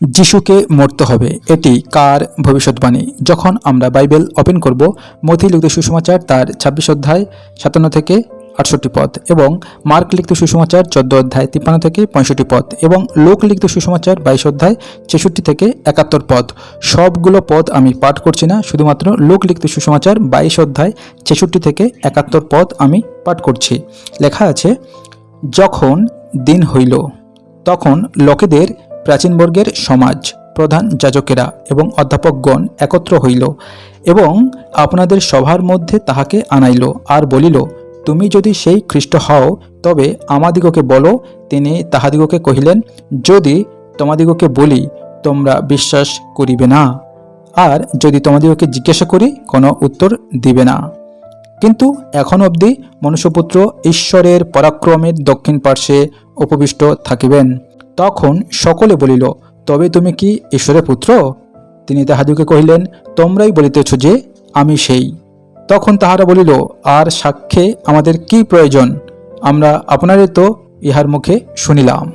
যিশুকে মরতে হবে, এটি কার ভবিষ্যৎবাণী? যখন আমরা বাইবেল ওপেন করব মথি লিখিত সুসমাচার তার ছাব্বিশ অধ্যায় সাতান্ন থেকে আটষট্টি পদ এবং মার্ক লিখিত সুসমাচার চোদ্দ অধ্যায় তিপ্পান্ন থেকে পঁয়ষট্টি পদ এবং লোক লিখিত সুসমাচার বাইশ অধ্যায় ছেষট্টি থেকে একাত্তর পদ সবগুলো পদ আমি পাঠ করছি না, শুধুমাত্র লোক লিখিত সুসমাচার বাইশ অধ্যায় ছেষট্টি থেকে একাত্তর পদ আমি পাঠ করছি। লেখা আছে, যখন দিন হইল, তখন লোকেদের প্রাচীনবর্গের সমাজ প্রধান যাজকেরা এবং অধ্যাপকগণ একত্র হইল এবং আপনাদের সভার মধ্যে তাহাকে আনাইল আর বলিল, তুমি যদি সেই খ্রিস্ট হও, তবে আমাদিগকে বলো। তিনি তাহাদিগকে কহিলেন, যদি তোমাদিগকে বলি, তোমরা বিশ্বাস করিবে না। আর যদি তোমাদিগকে জিজ্ঞাসা করি, কোনো উত্তর দিবে না। কিন্তু এখন অবধি মনুষ্যপুত্র ঈশ্বরের পরাক্রমের দক্ষিণ পার্শ্বে উপবিষ্ট থাকিবেন। তখন সকলে বলিল, তবে তুমি কি ঈশ্বরের পুত্র? তিনি তাহাদিকে কহিলেন, তোমরাই বলিতেছ যে, আমি সেই। তখন তাহারা বলিল, আর সাক্ষ্যে আমাদের কি প্রয়োজন? আমরা আপনারই তো ইহার মুখে শুনিলাম।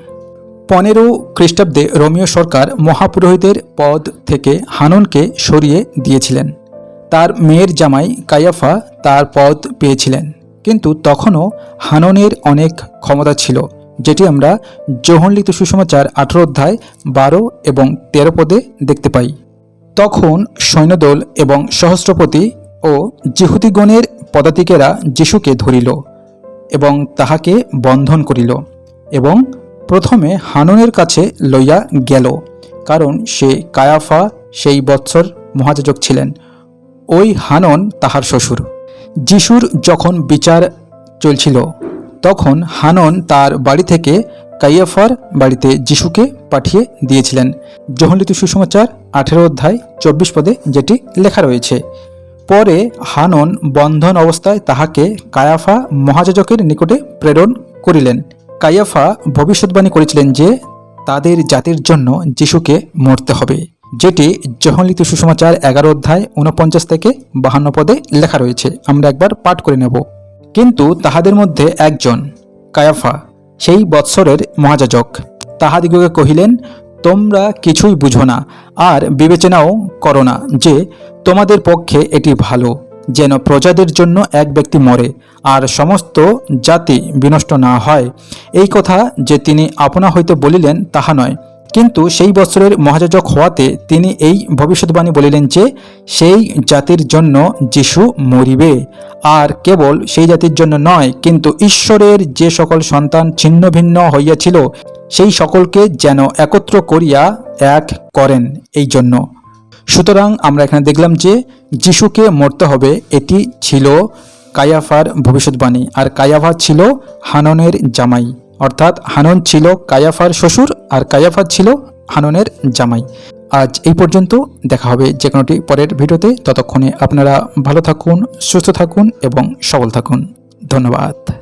পনেরো খ্রিস্টাব্দে রোমিও সরকার মহাপুরোহিতের পদ থেকে হাননকে সরিয়ে দিয়েছিলেন। তার মেয়ের জামাই কায়াফা তার পদ পেয়েছিলেন। কিন্তু তখনও হাননের অনেক ক্ষমতা ছিল। যেটি আমরা জোহনলিত সুসমাচার আঠেরো অধ্যায় বারো এবং তেরো পদে দেখতে পাই। তখন সৈন্যদল এবং সহস্রপতি ও জিহুদিগণের পদাতিকেরা যিশুকে ধরিল এবং তাহাকে বন্ধন করিল এবং প্রথমে হাননের কাছে লইয়া গেল, কারণ সে কায়াফা সেই বৎসর মহাযাজক ছিলেন। ওই হানন তাহার শ্বশুর। যিশুর যখন বিচার চলছিল তখন হানন তার বাড়ি থেকে কাইয়াফার বাড়িতে যিশুকে পাঠিয়ে দিয়েছিলেন। জহলিত সুসমাচার, আঠেরো অধ্যায়, চব্বিশ পদে যেটি লেখা রয়েছে। পরে হানন বন্ধন অবস্থায় তাহাকে কায়াফা মহাযাজকের নিকটে প্রেরণ করিলেন। কায়াফা ভবিষ্যৎবাণী করেছিলেন যে তাদের জাতির জন্য যিশুকে মরতে হবে, যেটি জহলিত সুসমাচার এগারো অধ্যায় উনপঞ্চাশ থেকে বাহান্ন পদে লেখা রয়েছে। আমরা একবার পাঠ করে নেব। কিন্তু তাহাদের মধ্যে একজন, কায়াফা, সেই বৎসরের মহাজাজক তাহাদিগকে কহিলেন, তোমরা কিছুই বুঝো না, আর বিবেচনাও করো না যে তোমাদের পক্ষে এটি ভালো। যেন প্রজাদের জন্য এক ব্যক্তি মরে আর সমস্ত জাতি বিনষ্ট না হয়। এই কথা যে তিনি আপনা হইতে বলিলেন তাহা নয়। কিন্তু সেই বছরের মহাযাজক হওয়াতে তিনি এই ভবিষ্যৎবাণী বলিলেন যে, সেই জাতির জন্য যিশু মরিবে আর কেবল সেই জাতির জন্য নয়, কিন্তু ঈশ্বরের যে সকল সন্তান ছিন্ন ভিন্ন হইয়াছিল, সেই সকলকে যেন একত্র করিয়া এক করেন। এই জন্য সুতরাং আমরা এখানে দেখলাম যে যিশুকে মরতে হবে, এটি ছিল কায়াফার ভবিষ্যৎবাণী। আর কায়াফা ছিল হাননের জামাই। অর্থাৎ হানন ছিল কায়াফার শ্বশুর আর কায়াফা ছিল হাননের জামাই। আজ এই পর্যন্ত দেখা হবে যে কোনোটি পরের ভিডিওতে। ততক্ষণে আপনারা ভালো থাকুন, সুস্থ থাকুন এবং সবল থাকুন। ধন্যবাদ।